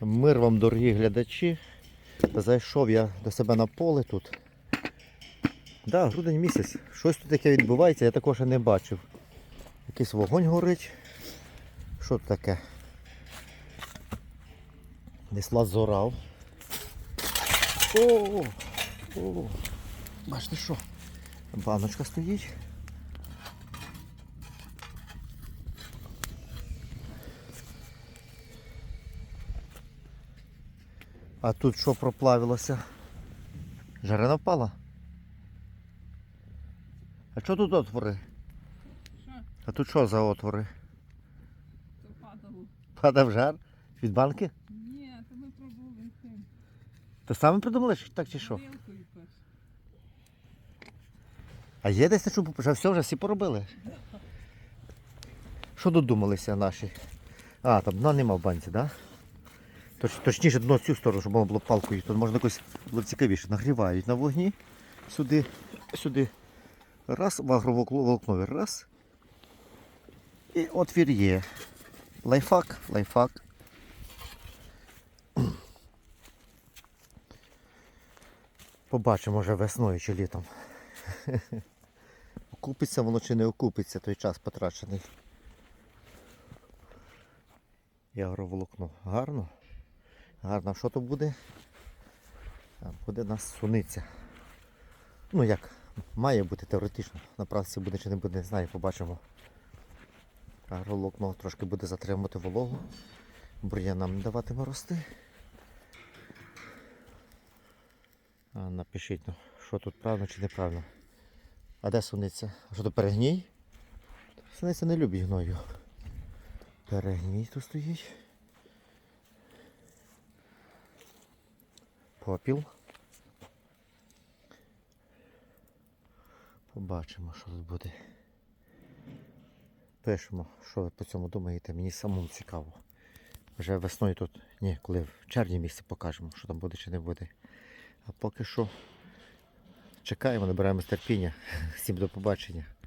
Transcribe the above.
Мир вам, дорогі глядачі. Зайшов я до себе на поле тут. Да, грудень місяць. Щось тут таке відбувається, я також не бачив. Якийсь вогонь горить. Що тут таке? Десь лаз зорав. О, о, бачите що? Баночка стоїть. А тут що проплавилося? Жарена впала? А що тут отвори? Що? А тут що за отвори? То падало. Падав жар? Від банки? Ні, то ми пробули цим. То саме придумали, чи так чи що? А є десь що вже все, вже всі поробили. Що додумалися наші? А, там дна нема в банці, так? Да? Точ, точніше дно цю сторону, щоб воно було палкою. Тут можна якось було цікавіше. Нагрівають на вогні. Сюди, сюди. Раз, в агроволокнові. Раз. І отвір є. Лайфхак, лайфхак. Побачимо вже весною чи літом. Окупиться воно чи не окупиться той час потрачений. І агроволокно. Гарно. Гарно. Що то буде? Буде нас суниця. Ну як, має бути теоретично. На практиці буде чи не буде, не знаю, побачимо. Агроволокно трошки буде затримувати вологу. Бур'янам не даватиме рости. А, напишіть, ну, що тут правильно чи неправильно. А де суниця? А що то перегній? Суниця не любить гною. Перегній тут стоїть. Попіл. Побачимо, що тут буде. Пишемо, що ви по цьому думаєте, мені самому цікаво. Вже весною тут, ні, коли в червні місяці покажемо, що там буде чи не буде. А поки що чекаємо, набираємо терпіння. Всім до побачення.